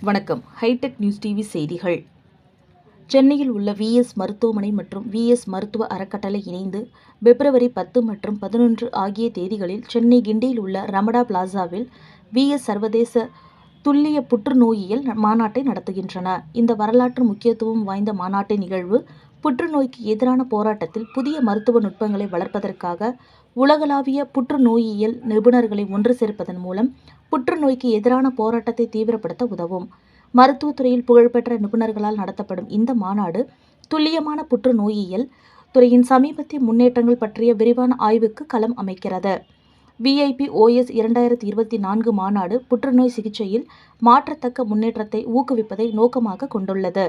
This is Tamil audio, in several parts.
வணக்கம். ஹைடெக் நியூஸ் டிவி செய்திகள். சென்னையில் உள்ள விஎஸ் மருத்துவமனை மற்றும் விஎஸ் மருத்துவ அறக்கட்டளை இணைந்து பிப்ரவரி பத்து மற்றும் பதினொன்று ஆகிய தேதிகளில் சென்னை கிண்டியில் உள்ள ரமடா பிளாசாவில் விஎஸ் சர்வதேச துல்லிய புற்றுநோயியல் மாநாட்டை நடத்துகின்றன. இந்த வரலாற்று முக்கியத்துவம் வாய்ந்த மாநாட்டின் நிகழ்வு புற்றுநோய்க்கு எதிரான போராட்டத்தில் புதிய மருத்துவ நுட்பங்களை வளர்ப்பதற்காக உலகளாவிய புற்றுநோயியல் நிபுணர்களை ஒன்று சேர்ப்பதன் மூலம் புற்றுநோய்க்கு எதிரான போராட்டத்தை தீவிரப்படுத்த உதவும். மருத்துவத்துறையில் புகழ்பெற்ற நிபுணர்களால் நடத்தப்படும் இந்த மாநாடு துல்லியமான புற்றுநோயியல் துறையின் சமீபத்திய முன்னேற்றங்கள் பற்றிய விரிவான ஆய்வுக்கு களம் அமைக்கிறது. விஐபி ஓஎஸ் இரண்டாயிரத்தி இருபத்தி நான்கு மாநாடு புற்றுநோய் சிகிச்சையில் மாற்றத்தக்க முன்னேற்றத்தை ஊக்குவிப்பதை நோக்கமாக கொண்டுள்ளது.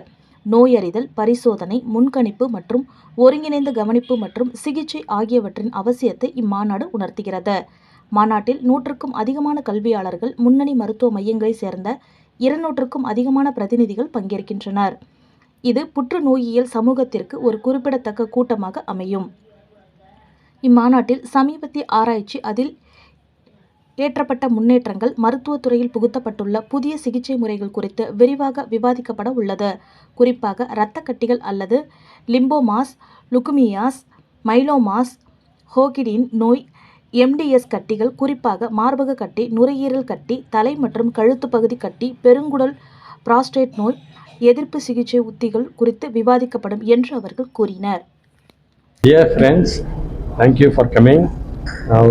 நோயறிதல் பரிசோதனை முன்கணிப்பு மற்றும் ஒருங்கிணைந்த கவனிப்பு மற்றும் சிகிச்சை ஆகியவற்றின் அவசியத்தை இம்மாநாடு உணர்த்துகிறது. மாநாட்டில் நூற்றுக்கும் அதிகமான கல்வியாளர்கள் முன்னணி மருத்துவ மையங்களைச் சேர்ந்த இருநூற்றுக்கும் அதிகமான பிரதிநிதிகள் பங்கேற்கின்றனர். இது புற்றுநோயியல் சமூகத்திற்கு ஒரு குறிப்பிடத்தக்க கூட்டமாக அமையும். இம்மாநாட்டில் சமீபத்திய ஆராய்ச்சி அதில் ஏற்றப்பட்ட முன்னேற்றங்கள் மருத்துவத்துறையில் புகுத்தப்பட்டுள்ள புதிய சிகிச்சை முறைகள் குறித்து விரிவாக விவாதிக்கப்பட உள்ளது குறிப்பாக இரத்த கட்டிகள் அல்லது லிம்போமாஸ் லுகுமியாஸ் மைலோமாஸ் ஹோகிடின் நோய் எம்டிஎஸ் கட்டிகள் குறிப்பாக மார்பக கட்டி நுரையீரல் கட்டி தலை மற்றும் கழுத்து பகுதி கட்டி பெருங்குடல் பிராஸ்டேட் நோய் எதிர்ப்பு சிகிச்சை உத்திகள் குறித்து விவாதிக்கப்படும் என்று அவர்கள் கூறினர் Dear friends, thank you for coming. Now,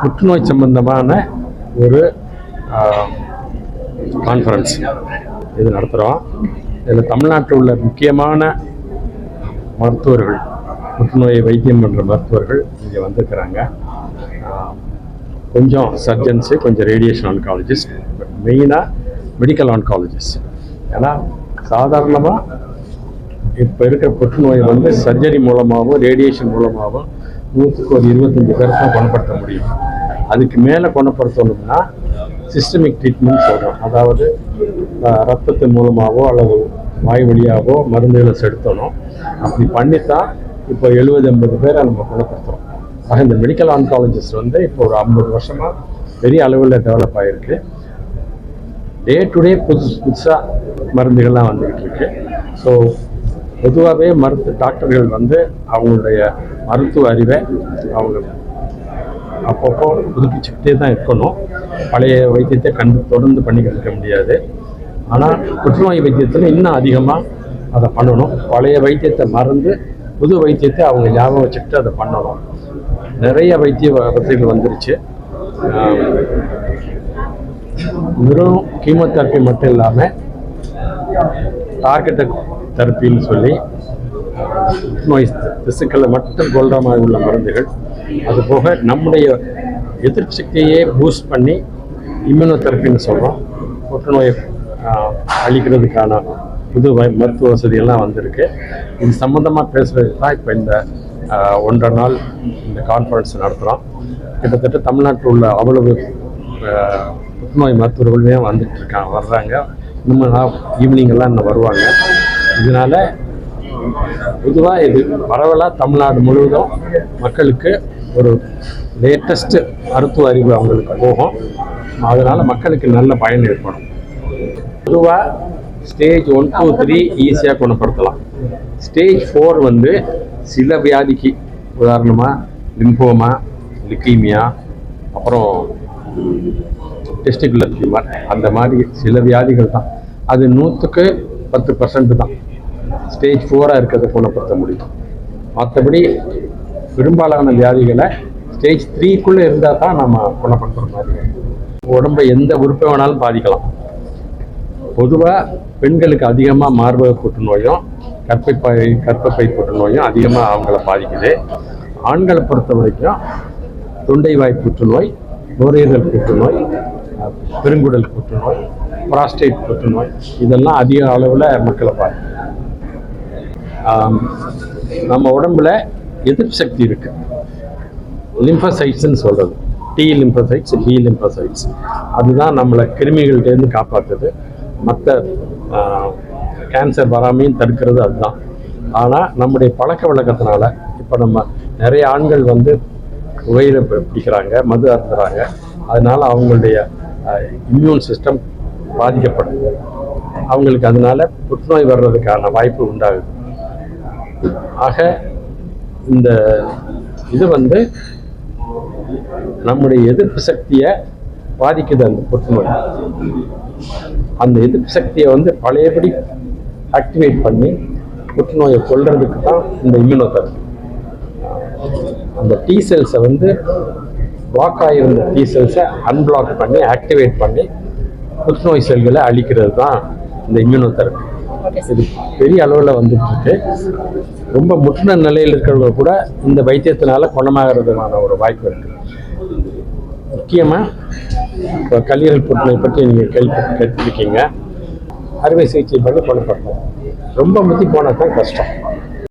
புற்றுநோய் சம்பந்தமான ஒரு கான்ஃபரன்ஸ் இது நடத்துகிறோம் இதில் தமிழ்நாட்டில் உள்ள முக்கியமான மருத்துவர்கள் புற்றுநோயை வைத்தியம் பண்ணுற மருத்துவர்கள் இங்கே வந்திருக்கிறாங்க. கொஞ்சம் சர்ஜன்ஸு கொஞ்சம் ரேடியேஷன் ஆன்காலஜிஸ்ட் பட் மெயினாக மெடிக்கல் ஆன்காலஜிஸ்ட் ஏன்னா சாதாரணமாக இப்போ இருக்கிற புற்றுநோயை வந்து சர்ஜரி மூலமாகவும் ரேடியேஷன் மூலமாகவும் நூற்றுக்கு ஒரு இருபத்தஞ்சி பேருக்கும் தான் குணப்படுத்த முடியும். அதுக்கு மேலே குணப்படுத்தணும்னா சிஸ்டமிக் ட்ரீட்மெண்ட் சொல்கிறோம் அதாவது ரத்தத்து ரத்தத்தின் மூலமாகவோ அல்லது வாய் வழியாகவோ மருந்துகளை செலுத்தணும். அப்படி பண்ணித்தான் இப்போ எழுபது எண்பது பேரை நம்ம குணப்படுத்துகிறோம் ஆக இந்த மெடிக்கல் ஆன்காலஜிஸ்ட் வந்து இப்போ ஒரு ஐம்பது வருஷமாக பெரிய அளவில் டெவலப் ஆகிருக்கு டே டு டே புதுசு புதுசாக மருந்துகள்லாம் வந்துக்கிட்டு இருக்கு. ஸோ பொதுவாகவே மருத்து டாக்டர்கள் வந்து அவங்களுடைய மருத்துவ அறிவை அவங்க அப்பப்போ புதுப்பிச்சுக்கிட்டே தான் இருக்கணும். பழைய வைத்தியத்தை கண்டு தொடர்ந்து பண்ணிக்கிட்டு இருக்க முடியாது. ஆனால் புற்றுநோய் வைத்தியத்தில் இன்னும் அதிகமாக அதை பண்ணணும். பழைய வைத்தியத்தை மறந்து புது வைத்தியத்தை அவங்க ஞாபகம் வச்சுக்கிட்டு அதை பண்ணணும். நிறைய வைத்திய வசதிகள் வந்துருச்சு. வெறும் கீமோதெரப்பி மட்டும் இல்லாமல் டார்கெட்டட் தெரப்பின்னு சொல்லி நோய் திசுக்களை மட்டும் கொல்ற உள்ள மருந்துகள். அது போக நம்முடைய எதிர்ப்பு பூஸ்ட் பண்ணி இம்யூனோதெரப்பின்னு சொல்கிறோம் புற்றுநோயை அழிக்கிறதுக்கான புது மருத்துவ வசதியெல்லாம் வந்திருக்கு. இது சம்மந்தமாக பேசுகிறதுக்கு தான் இப்போ இந்த ஒன்றரை நாள் இந்த கான்ஃபரன்ஸ் நடத்துகிறோம் கிட்டத்தட்ட தமிழ்நாட்டில் உள்ள அவ்வளவு புற்றுநோய் மருத்துவர்களுமே வந்துட்டு இருக்காங்க வர்றாங்க. இன்னும் ஈவினிங்கெல்லாம் இன்னும் வருவாங்க. இதனால் பொதுவாக இது பரவலாக தமிழ்நாடு முழுவதும் மக்களுக்கு ஒரு லேட்டஸ்ட்டு மருத்துவ அறிவு அவங்களுக்கு போகும். அதனால் மக்களுக்கு நல்ல பயன் ஏற்படும். பொதுவாக ஸ்டேஜ் ஒன் டூ த்ரீ ஈஸியாக குணப்படுத்தலாம். ஸ்டேஜ் ஃபோர் வந்து சில வியாதிக்கு உதாரணமாக லிம்போமா லிக்கீமியா அப்புறம் டெஸ்டிகுலர் டியூமர் அந்த மாதிரி சில வியாதிகள் தான். அது நூற்றுக்கு பத்து பர்சன்ட் தான். ஸ்டேஜ் ஃபோராக இருக்கிறத குணப்படுத்த முடியும். மற்றபடி பெரும்பாலான வியாதிகளை ஸ்டேஜ் த்ரீக்குள்ளே இருந்தால் தான் நம்ம குணப்படுத்துகிற மாதிரி உடம்பை எந்த உறுப்பை வேணாலும் பாதிக்கலாம். பொதுவாக பெண்களுக்கு அதிகமாக மார்பக புற்றுநோயும் கர்ப்பப்பை கற்பப்பை புற்றுநோயும் அதிகமாக அவங்கள பாதிக்குது. ஆண்களை பொறுத்த வரைக்கும் தொண்டை வாய் புற்றுநோய் நுரையீரல் புற்றுநோய் பெருங்குடல் புற்றுநோய் புராஸ்டேட் புற்றுநோய் இதெல்லாம் அதிக அளவில் மக்களை பாதிக்கும். நம்ம உடம்புல எதிர்ப்பு சக்தி இருக்கு. லிம்பசைட்ஸ்ன்னு சொல்றது. டி லிம்பசைட்ஸ் பி லிம்பசைட்ஸ் அதுதான் நம்மளை கிருமிகள்கிட்டேருந்து காப்பாற்றுது மற்ற கேன்சர் வராமையும் தடுக்கிறது அதுதான். ஆனால் நம்முடைய பழக்க வழக்கத்தினால இப்போ நம்ம நிறைய ஆண்கள் வந்து புகையில பிடிக்கிறாங்க மது அருந்துறாங்க. அதனால அவங்களுடைய இம்யூன் சிஸ்டம் பாதிக்கப்படுது அவங்களுக்கு அதனால புற்றுநோய் வர்றதுக்கான வாய்ப்பு உண்டாகுது. ஆக இந்த இது வந்து நம்முடைய எதிர்ப்பு சக்தியை பாதிக்குது அந்த புற்றுநோய். அந்த எதிர்ப்பு சக்தியை வந்து பழையபடி ஆக்டிவேட் பண்ணி புற்றுநோயை கொள்றதுக்கு தான் இந்த இம்யூனோதர் அந்த டி செல்ஸை வந்து பிளாக் ஆகியிருந்த டி செல்ஸை அன்பிளாக் பண்ணி ஆக்டிவேட் பண்ணி புற்றுநோய் செல்களை அழிக்கிறது தான் இந்த இம்யூனோதெரபி இது பெரிய அளவில் வந்துட்டு ரொம்ப முற்றின நிலையில் இருக்கிறவங்க கூட இந்த வைத்தியத்தினால குணமாகிறதுக்கான ஒரு வாய்ப்பு இருக்கு. முக்கியமாக இப்போ கல்லீரல் புற்றுநோய் பற்றி நீங்கள் கேள்வி கேட்டிருக்கீங்க அறுவை சிகிச்சை பண்ணி குணப்படுத்தணும். ரொம்ப முத்தி போனால் தான் கஷ்டம்.